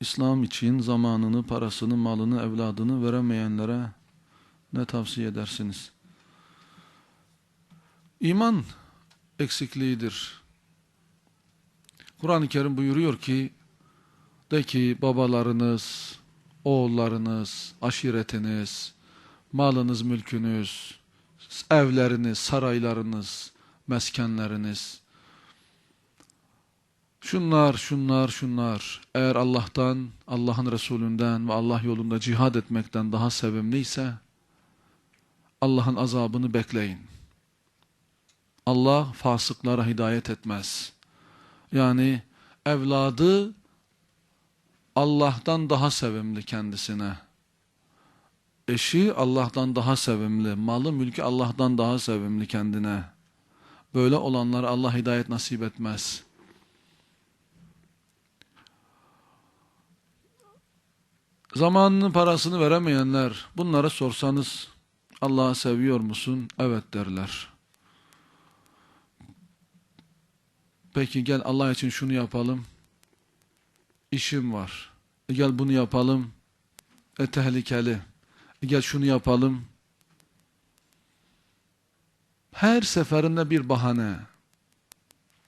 İslam için zamanını, parasını, malını, evladını veremeyenlere ne tavsiye edersiniz? İman eksikliğidir. Kur'an-ı Kerim buyuruyor ki, de ki babalarınız, oğullarınız, aşiretiniz, malınız, mülkünüz, evleriniz, saraylarınız, meskenleriniz, şunlar, şunlar, şunlar, eğer Allah'tan, Allah'ın Resulünden ve Allah yolunda cihad etmekten daha sevimliyse, Allah'ın azabını bekleyin. Allah fasıklara hidayet etmez. Yani evladı Allah'tan daha sevimli kendisine. Eşi Allah'tan daha sevimli, malı mülkü Allah'tan daha sevimli kendine. Böyle olanlara Allah hidayet nasip etmez. Zamanını parasını veremeyenler bunlara sorsanız Allah'ı seviyor musun? Evet derler. Peki gel Allah için şunu yapalım. İşim var. E gel bunu yapalım. E tehlikeli. E gel şunu yapalım. Her seferinde bir bahane.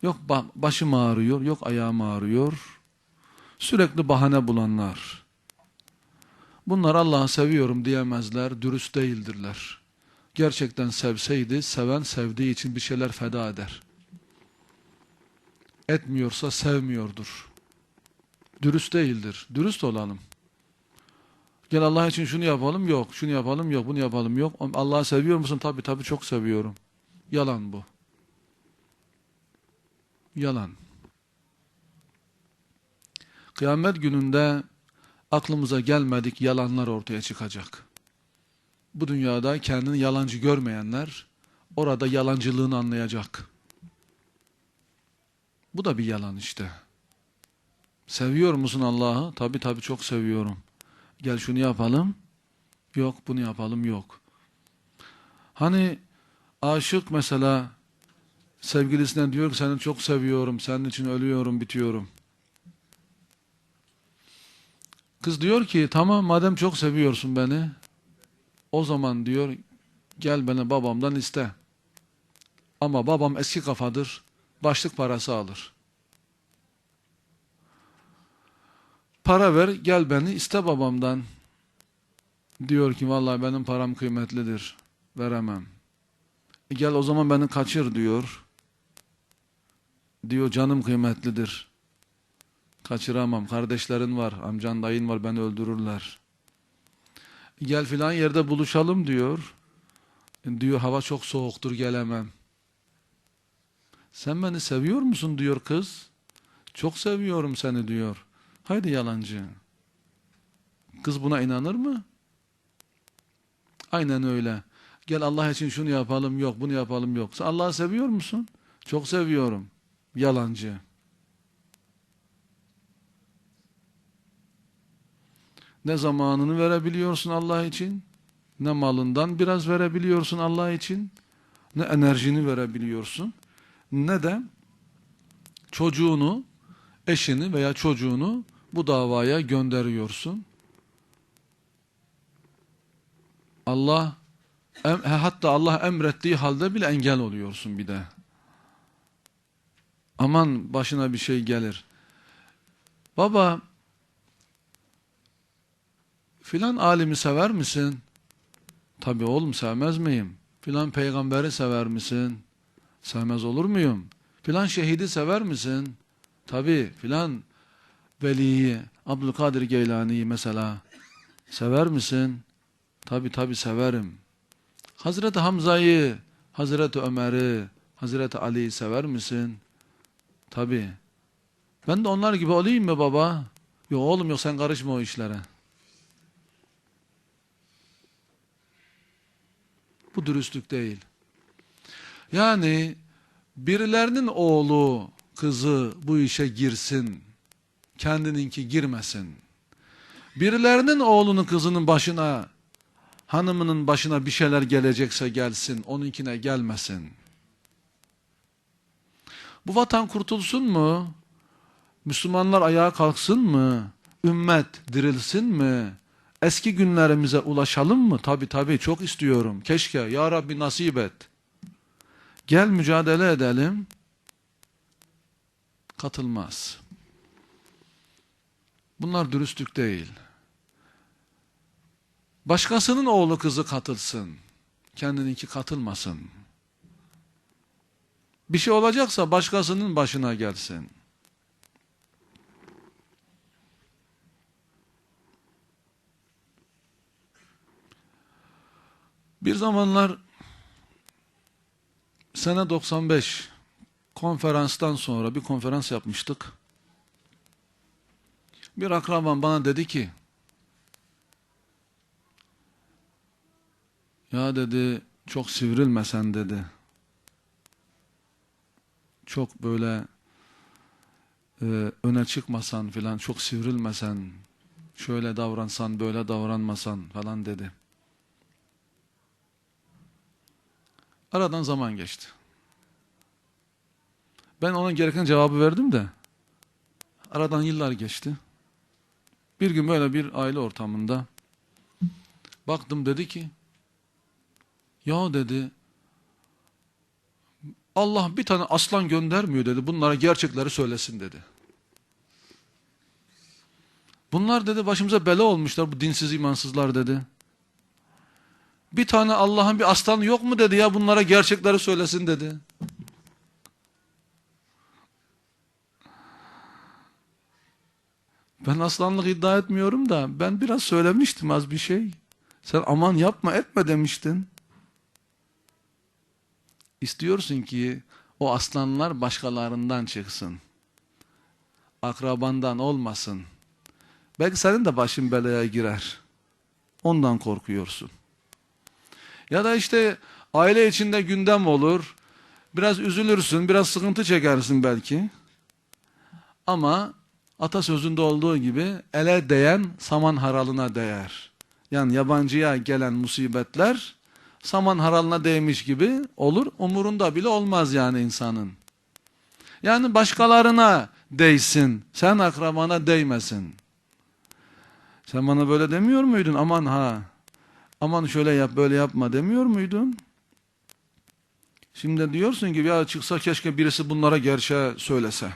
Yok ba başım ağrıyor, yok ayağım ağrıyor. Sürekli bahane bulanlar. Bunlar Allah'ı seviyorum diyemezler, dürüst değildirler. Gerçekten sevseydi, seven sevdiği için bir şeyler feda eder. Etmiyorsa sevmiyordur. Dürüst değildir. Dürüst olalım. Gel Allah için şunu yapalım, yok. Şunu yapalım, yok. Bunu yapalım, yok. Allah'ı seviyor musun? Tabii tabii çok seviyorum. Yalan bu. Yalan. Kıyamet gününde aklımıza gelmedik yalanlar ortaya çıkacak. Bu dünyada kendini yalancı görmeyenler orada yalancılığını anlayacak. Bu da bir yalan işte. Seviyor musun Allah'ı? Tabi tabi çok seviyorum. Gel şunu yapalım. Yok bunu yapalım yok. Hani aşık mesela sevgilisine diyor ki seni çok seviyorum, senin için ölüyorum, bitiyorum. Kız diyor ki tamam madem çok seviyorsun beni o zaman diyor gel beni babamdan iste. Ama babam eski kafadır. Başlık parası alır. Para ver gel beni iste babamdan. Diyor ki vallahi benim param kıymetlidir. Veremem. E gel o zaman beni kaçır diyor. Diyor canım kıymetlidir. Kaçıramam. Kardeşlerin var, amcan dayın var beni öldürürler. Gel filan yerde buluşalım diyor. Diyor hava çok soğuktur gelemem. Sen beni seviyor musun diyor kız. Çok seviyorum seni diyor. Haydi yalancı. Kız buna inanır mı? Aynen öyle. Gel Allah için şunu yapalım yok, bunu yapalım yok. Allah'ı seviyor musun? Çok seviyorum. Yalancı. Ne zamanını verebiliyorsun Allah için, ne malından biraz verebiliyorsun Allah için, ne enerjini verebiliyorsun, ne de çocuğunu, eşini veya çocuğunu bu davaya gönderiyorsun. Allah hatta Allah emrettiği halde bile engel oluyorsun bir de. Aman başına bir şey gelir. Baba filan alimi sever misin? Tabi oğlum sevmez miyim? Filan peygamberi sever misin? Sevmez olur muyum? Filan şehidi sever misin? Tabi filan veliyi, Abdülkadir Geylani'yi mesela sever misin? Tabi tabi severim. Hazreti Hamza'yı, Hazreti Ömer'i, Hazreti Ali'yi sever misin? Tabi. Ben de onlar gibi olayım mı baba? Yok oğlum yok sen karışma o işlere. Bu dürüstlük değil. Yani birilerinin oğlu, kızı bu işe girsin. Kendininki girmesin. Birilerinin oğlunun kızının başına, hanımının başına bir şeyler gelecekse gelsin, onunkine gelmesin. Bu vatan kurtulsun mu? Müslümanlar ayağa kalksın mı? ümmet dirilsin mi? Eski günlerimize ulaşalım mı? Tabi tabi çok istiyorum. Keşke ya Rabbi nasip et. Gel mücadele edelim. Katılmaz. Bunlar dürüstlük değil. Başkasının oğlu kızı katılsın. Kendininki katılmasın. Bir şey olacaksa başkasının başına gelsin. Bir zamanlar sene 95 konferanstan sonra bir konferans yapmıştık. Bir akrabam bana dedi ki ya dedi çok sivrilmesen dedi. Çok böyle e, öne çıkmasan filan çok sivrilmesen şöyle davransan böyle davranmasan falan dedi. Aradan zaman geçti. Ben ona gereken cevabı verdim de aradan yıllar geçti. Bir gün böyle bir aile ortamında baktım dedi ki ya dedi Allah bir tane aslan göndermiyor dedi. Bunlara gerçekleri söylesin dedi. Bunlar dedi başımıza bela olmuşlar bu dinsiz imansızlar dedi. Bir tane Allah'ın bir aslanı yok mu dedi ya bunlara gerçekleri söylesin dedi. Ben aslanlık iddia etmiyorum da ben biraz söylemiştim az bir şey. Sen aman yapma etme demiştin. İstiyorsun ki o aslanlar başkalarından çıksın. Akrabandan olmasın. Belki senin de başın belaya girer. Ondan korkuyorsun. Ya da işte aile içinde gündem olur. Biraz üzülürsün, biraz sıkıntı çekersin belki. Ama atasözünde olduğu gibi ele değen saman haralına değer. Yani yabancıya gelen musibetler saman haralına değmiş gibi olur. Umurunda bile olmaz yani insanın. Yani başkalarına değsin. Sen akrabana değmesin. Sen bana böyle demiyor muydun? Aman ha. Aman şöyle yap böyle yapma demiyor muydun? Şimdi diyorsun ki ya çıksa keşke birisi bunlara gerçeği söylese.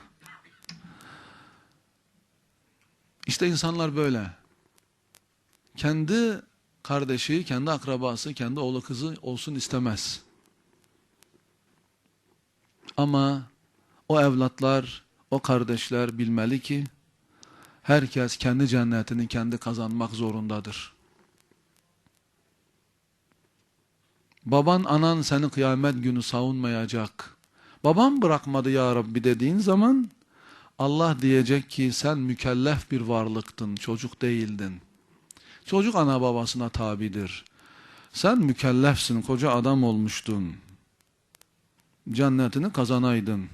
İşte insanlar böyle. Kendi kardeşi, kendi akrabası, kendi oğlu kızı olsun istemez. Ama o evlatlar, o kardeşler bilmeli ki herkes kendi cennetini kendi kazanmak zorundadır. Baban anan seni kıyamet günü savunmayacak. Babam bırakmadı ya Rabbi dediğin zaman Allah diyecek ki sen mükellef bir varlıktın, çocuk değildin. Çocuk ana babasına tabidir. Sen mükellefsin, koca adam olmuştun. Cennetini kazanaydın.